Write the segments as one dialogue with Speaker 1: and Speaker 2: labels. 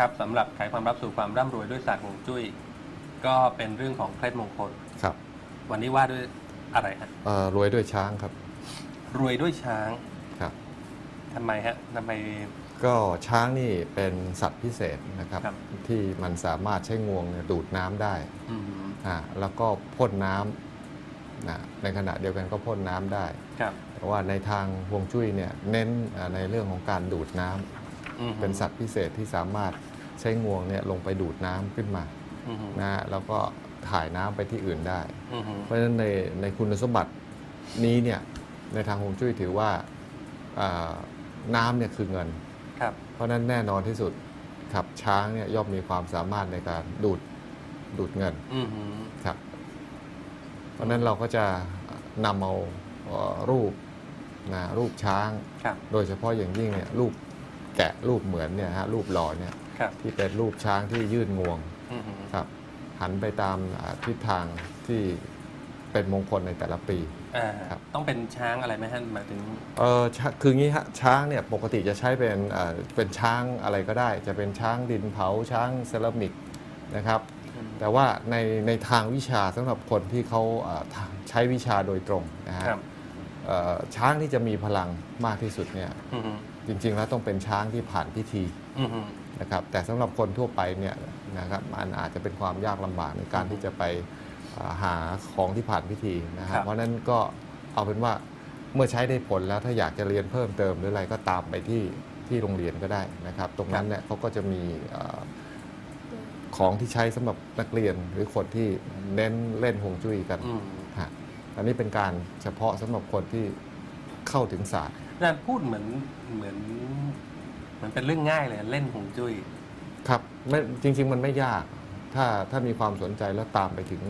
Speaker 1: ครับสำหรับไขความรับสู่ความร่ำรวยด้วยศาสตร์ฮวงจุ้ย ก็เป็นเรื่องของเคล็ดมงคล
Speaker 2: ครับ
Speaker 1: วันนี้ว่าด้วยอะไรฮะ
Speaker 2: เอ่อรวยด้วยช้างครับ
Speaker 1: รวยด้วยช้าง
Speaker 2: ครับ
Speaker 1: ทำไมฮะทำไม
Speaker 2: ก็ช้างนี่เป็นสัตว์พิเศษนะครับ
Speaker 1: ครับ
Speaker 2: ที่มันสามารถใช้งวงเนี่ยดูดน้ำได้
Speaker 1: อืม
Speaker 2: อ่าแล้วก็พ่นน้ำนะในขณะเดียวกันก็พ่นน้ำได้
Speaker 1: ครับ
Speaker 2: เพราะว่าในทางฮวงจุ้ยเนี่ยเน้นอ่าในเรื่องของการดูดน้ำ
Speaker 1: อืม
Speaker 2: เป็นสัตว์พิเศษที่สามารถ ใช้งวงเนี่ยลงไปดูดน้ำขึ้นมา
Speaker 1: อืม
Speaker 2: นะฮะแล้วก็ถ่ายน้ำไปที่อื่นได้
Speaker 1: อืม
Speaker 2: เพราะฉะนั้นในในคุณสมบัตินี้เนี่ยในทางฮวงจุ้ยถือว่าอ่าน้ำเนี่ยคือเงิน
Speaker 1: ครับ
Speaker 2: เพราะฉะนั้นแน่นอนที่สุดครับช้างเนี่ยย่อมมีความสามารถในการดูดดูดเงิน
Speaker 1: อืม
Speaker 2: ครับ เพราะฉะนั้นเราก็จะนำเอาเอ่อรูปนะรูปช้าง
Speaker 1: ครับ
Speaker 2: โดยเฉพาะอย่างยิ่งเนี่ยรูป แกะรูปเหมือนเนี่ยฮะรูปหล่อเนี่ย
Speaker 1: ครับ
Speaker 2: ที่เป็นรูปช้างที่ยื่นงวง
Speaker 1: อืม
Speaker 2: ครับหันไปตามอ่าทิศทางที่เป็นมงคลในแต่ละปี
Speaker 1: อ่า
Speaker 2: ครับ
Speaker 1: ต้องเป็นช้างอะไรไหมฮะหมายถึง
Speaker 2: เออชาคืองี้ฮะช้างเนี่ยปกติจะใช้เป็นเอ่อเป็นช้างอะไรก็ได้ จะเป็นช้างดินเผาช้างเซรามิกนะครับ
Speaker 1: อืม
Speaker 2: แต่ว่าในในทางวิชาสำหรับคนที่เขาเอ่อทางใช้วิชาโดยตรงนะฮะ
Speaker 1: ครับ
Speaker 2: เอ่อช้างที่จะมีพลังมากที่สุดเนี่ย
Speaker 1: อืม
Speaker 2: จริง ๆ แล้วต้องเป็นช้างที่ผ่านพิธี
Speaker 1: อืม
Speaker 2: นะครับแต่สำหรับคนทั่วไปเนี่ยนะครับมันอาจจะเป็นความยากลำบากในการที่จะไปเอ่อหาของที่ผ่านพิธีนะค
Speaker 1: ครั
Speaker 2: รับบเพราะฉะนั้นก็เอาเป็นว่าเมื่อใช้ได้ผลแล้วถ้าอยากจะเรียนเพิ่มเติมหรืออะไรก็ตามไปที่ที่โรงเรียนก็ได้นะครับ ตรงนั้นเนี่ยเขาก็จะมีเอ่อของที่ใช้สำหรับนักเรียนหรือคนที่เน้นเล่นฮวงจุ้ยกัน
Speaker 1: อืม
Speaker 2: ฮะอันนี้เป็นการเฉพาะสำหรับคนที่เข้าถึงศาสตร์
Speaker 1: อาจารย์พูดเหมือนเหมือนเหมือนเป็นเรื่องง่ายเลยเล่นหงจุ้ย
Speaker 2: ครับไม่จริง ๆ มันไม่ยาก ถ้าถ้ามีความสนใจแล้วตามไปถึง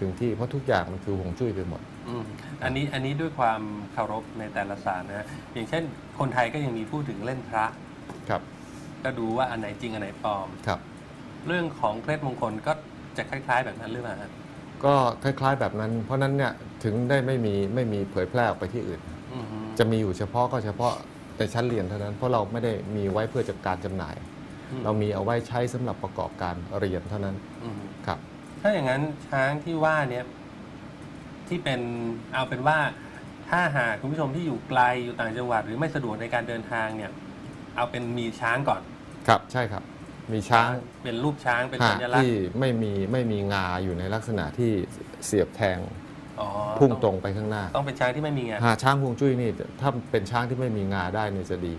Speaker 2: ถึงที่เพราะทุกอย่างมันคือฮวงจุ้ยไปหมด
Speaker 1: อืมอันนี้อันนี้ด้วยความเคารพในแต่ละศาสตร์นะฮะอย่างเช่น คนไทยก็ยังมีพูดถึงเล่นพระ
Speaker 2: ครับ
Speaker 1: ก็ดูว่าอันไหนจริงอันไหนปลอม
Speaker 2: ครับ
Speaker 1: เรื่องของเคล็ดมงคลก็จะคล้าย ๆ แบบนั้นหรือเปล่าฮะ
Speaker 2: ก็คล้ายๆแบบนั้น เพราะนั้นเนี่ยถึงได้ไม่มีไม่มีเผยแพร่ออกไปที่อื่น
Speaker 1: อืม
Speaker 2: จะมีอยู่เฉพาะก็เฉพาะในชั้นเรียนเท่านั้น เพราะเราไม่ได้มีไว้เพื่อจัดการจำหน่าย เรามีเอาไว้ใช้สำหรับประกอบการเรียนเท่านั้น
Speaker 1: อืม
Speaker 2: ครับ
Speaker 1: ถ้าอย่างนั้นช้างที่ว่าเนี่ยที่เป็นเอาเป็นว่าถ้าหากคุณผู้ชมที่อยู่ไกลอยู่ต่างจังหวัด หรือไม่สะดวกในการเดินทางเนี่ย เอาเป็นมีช้างก่อน
Speaker 2: ครับใช่ครับ มีช้าง
Speaker 1: เป็นรูปช้างเป็น
Speaker 2: หา
Speaker 1: สัญลักษ
Speaker 2: ที่
Speaker 1: ณ์
Speaker 2: ไม่มีไม่มีงาอยู่ในลักษณะที่เสียบแทง
Speaker 1: อ๋อ
Speaker 2: พุ่ง
Speaker 1: อ
Speaker 2: ตรงไปข้างหน้า
Speaker 1: ต้องเป็นช้างที่ไม่มีไง
Speaker 2: หาช้างฮวงจุ้ยนี่ถ้าเป็นช้างที่ไม่มีงาได้เนี่ยจะดี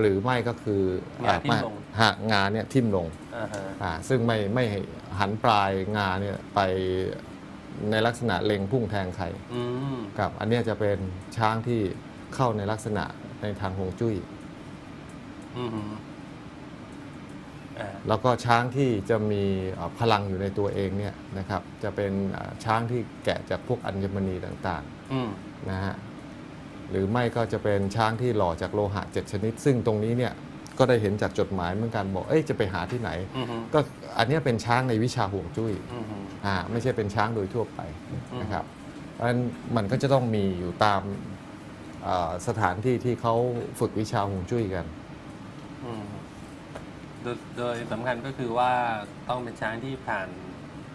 Speaker 2: หรือไม่ก็คืองา
Speaker 1: ทิ่มลง
Speaker 2: หากงาเนี่ยทิ่มลง
Speaker 1: อ่าฮะ
Speaker 2: อ่าซึ่งไม่ไม่หันปลายงาเนี่ยไปในลักษณะเล็งพุ่งแทงใคร
Speaker 1: อืม
Speaker 2: กับ อันเนี้ยจะเป็นช้างที่เข้าในลักษณะในทางฮวงจุ้ย
Speaker 1: อืมอ่า
Speaker 2: แล้วก็ช้างที่จะมีเอ่อพลังอยู่ในตัวเองเนี่ยนะครับจะเป็นเอ่อช้างที่แกะจากพวกอัญมณีต่าง
Speaker 1: อืม
Speaker 2: ๆนะฮะหรือไม่ก็จะเป็นช้างที่หล่อจากโลหะเจ็ดชนิด ซึ่งตรงนี้เนี่ยก็ได้เห็นจากจดหมายเหมือนกันบอกเอ้ยจะไปหาที่ไหน
Speaker 1: อืม
Speaker 2: ก็อันเนี้ยเป็นช้างในวิชาห่วงจุ้ย
Speaker 1: อืม
Speaker 2: อ่าไม่ใช่เป็นช้างโดยทั่วไป
Speaker 1: อืม
Speaker 2: นะครับเพราะฉะนั้นมันก็จะต้องมีอยู่ตามเอ่อสถานที่ที่เขาฝึกวิชาห่วงจุ้ยกัน
Speaker 1: อืม โดยโดยสำคัญก็คือว่าต้องเป็นช้างที่ผ่าน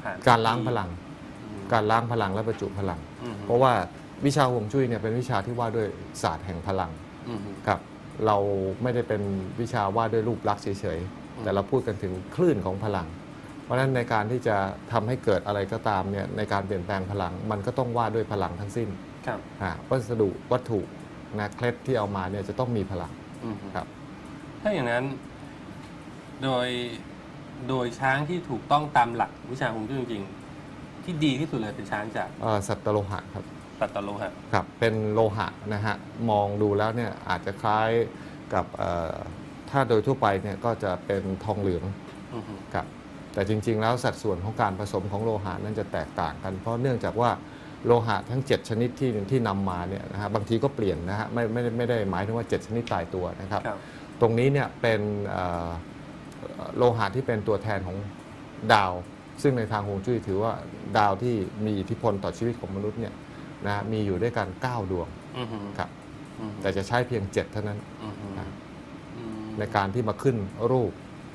Speaker 1: ผ่าน
Speaker 2: การล้างพลัง
Speaker 1: อืม
Speaker 2: การล้างพลังและประจุพลัง
Speaker 1: อืม
Speaker 2: เพราะว่าวิชาห่วงจุ้ยเนี่ยเป็นวิชาที่ว่าด้วยศาสตร์แห่งพลัง
Speaker 1: อืม
Speaker 2: ครับ เราไม่ได้เป็นวิชาว่าด้วยรูปลักษณ์เฉย
Speaker 1: อืม
Speaker 2: ๆแต่เราพูดกันถึงคลื่นของพลัง เพราะฉะนั้นในการที่จะทำให้เกิดอะไรก็ตามเนี่ยในการเปลี่ยนแปลงพลัง มันก็ต้องว่าด้วยพลังทั้งสิ้น
Speaker 1: ครับ
Speaker 2: อ่าวัสดุวัตถุนะเคล็ดที่เอามาเนี่ยจะต้องมีพลัง
Speaker 1: อืม
Speaker 2: ครับ
Speaker 1: ถ้าอย่างนั้น โดยโดยช้างที่ถูกต้องตามหลักวิชาฮวงจุ้ยจริงๆ ที่ดีที่สุดเลยเป็นช้างจาก
Speaker 2: เอ่อสัตตโลหะครับ
Speaker 1: ปัตตโลหะ
Speaker 2: ครับเป็นโลหะนะฮะมองดูแล้วเนี่ยอาจจะคล้ายกับเอ่อถ้าโดยทั่วไปเนี่ยก็จะเป็นทองเหลือง
Speaker 1: อืม
Speaker 2: ครับแต่จริง ๆ แล้วสัดส่วนของการผสมของโลหะนั้นจะแตกต่างกัน เพราะเนื่องจากว่าโลหะทั้ง 7 ชนิดที่ที่นำมาเนี่ยนะฮะบางทีก็เปลี่ยนนะฮะไม่ไม่ได้ไม่ได้หมายถึงว่า 7 ชนิดตายตัวนะครับ
Speaker 1: ครับ
Speaker 2: ตรงนี้เนี่ยเป็นเอ่อ โลหะที่เป็นตัวแทนของดาว ซึ่งในทางฮวงจุ้ยถือว่าดาวที่มีอิทธิพลต่อชีวิตของมนุษย์เนี่ยนะฮะมีอยู่ด้วยกัน 9 ดวง
Speaker 1: อืม
Speaker 2: ครับ
Speaker 1: อืม
Speaker 2: แต่จะใช้เพียง 7 เท่านั้น
Speaker 1: อืม
Speaker 2: ครับ
Speaker 1: อืม
Speaker 2: ในการที่มาขึ้นรูป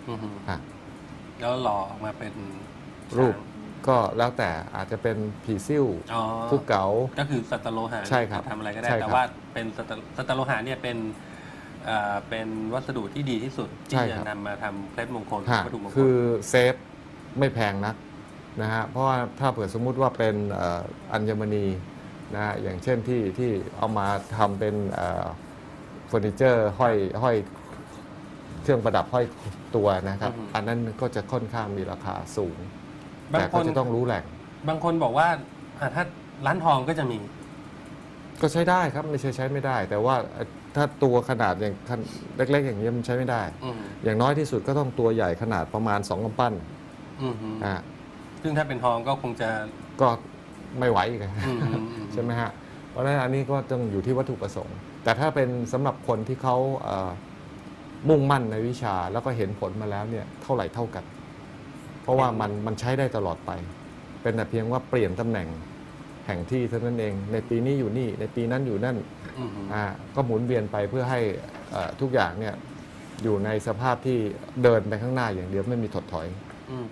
Speaker 1: อือฮึ
Speaker 2: อะ
Speaker 1: แล้วหล่อออกมาเป็น
Speaker 2: รูป
Speaker 1: ช้าง
Speaker 2: ก็แล้วแต่อาจจะเป็นผีซิ่ว
Speaker 1: อ๋อ
Speaker 2: ฟุกเก๋า
Speaker 1: ก็คือสัตโลหะ
Speaker 2: ใช่ครับ
Speaker 1: จะทำอะไรก็ได้
Speaker 2: ใช่ครับ
Speaker 1: แต่ว่าเป็นสัตสัตโลหะเนี่ยเป็นเอ่อเป็นวัสดุที่ดีที่สุด ที่
Speaker 2: ใช่
Speaker 1: จะ
Speaker 2: ครับ
Speaker 1: นำมาทำเคล็ดมงคล
Speaker 2: ฮะ
Speaker 1: วัตถุมงคล
Speaker 2: คือเซฟไม่แพงนักนะฮะเพราะว่าถ้าเผื่อสมมุติว่าเป็นเอ่ออัญมณีนะฮะอย่างเช่นที่ที่เอามาทำเป็นเอ่อเฟอร์นิเจอร์ห้อยห้อยเครื่องประดับห้อยตัวนะครับอันนั้นก็จะค่อนข้างมีราคาสูง
Speaker 1: บาง
Speaker 2: แต่
Speaker 1: ค
Speaker 2: ก็
Speaker 1: น
Speaker 2: จะต้องรู้แหล่ง
Speaker 1: บางคนบอกว่าอะถ้าร้านทองก็จะมี
Speaker 2: ก็ใช้ได้ครับไม่ใช่ใช้ไม่ได้ แต่ว่า ถ้าตัวขนาดอย่างขนเล็กๆ อย่างนี้ยมันใช้ไม่ได้
Speaker 1: อืม
Speaker 2: อย่างน้อยที่สุดก็ต้องตัวใหญ่ขนาดประมาณ2กำปั้น
Speaker 1: อืม
Speaker 2: อะ
Speaker 1: ซึ่งถ้าเป็นทองก็คงจะ
Speaker 2: ก็ไม่ไหวอีกอะ
Speaker 1: อืมอืมอืม
Speaker 2: ใช่ไหมฮะเพราะฉะนั้นอันนี้ก็ต้องอยู่ที่วัตถุประสงค์ แต่ถ้าเป็นสำหรับคนที่เขาเอ่อมุ่งมั่นในวิชาแล้วก็เห็นผลมาแล้วเนี่ยเท่าไหร่เท่ากัน เพราะว่ามันมันใช้ได้ตลอดไป เป็นแต่เพียงว่าเปลี่ยนตำแหน่ง แห่งที่เท่านั้นเอง ในปีนี้อยู่นี่ ในปีนั้นอยู่นั่น
Speaker 1: อืม
Speaker 2: อ่าก็หมุนเวียนไปเพื่อให้เอ่อทุกอย่างเนี่ยอยู่ในสภาพที่เดินไปข้างหน้าอย่างเดียวไม่มีถดถอย
Speaker 1: อืม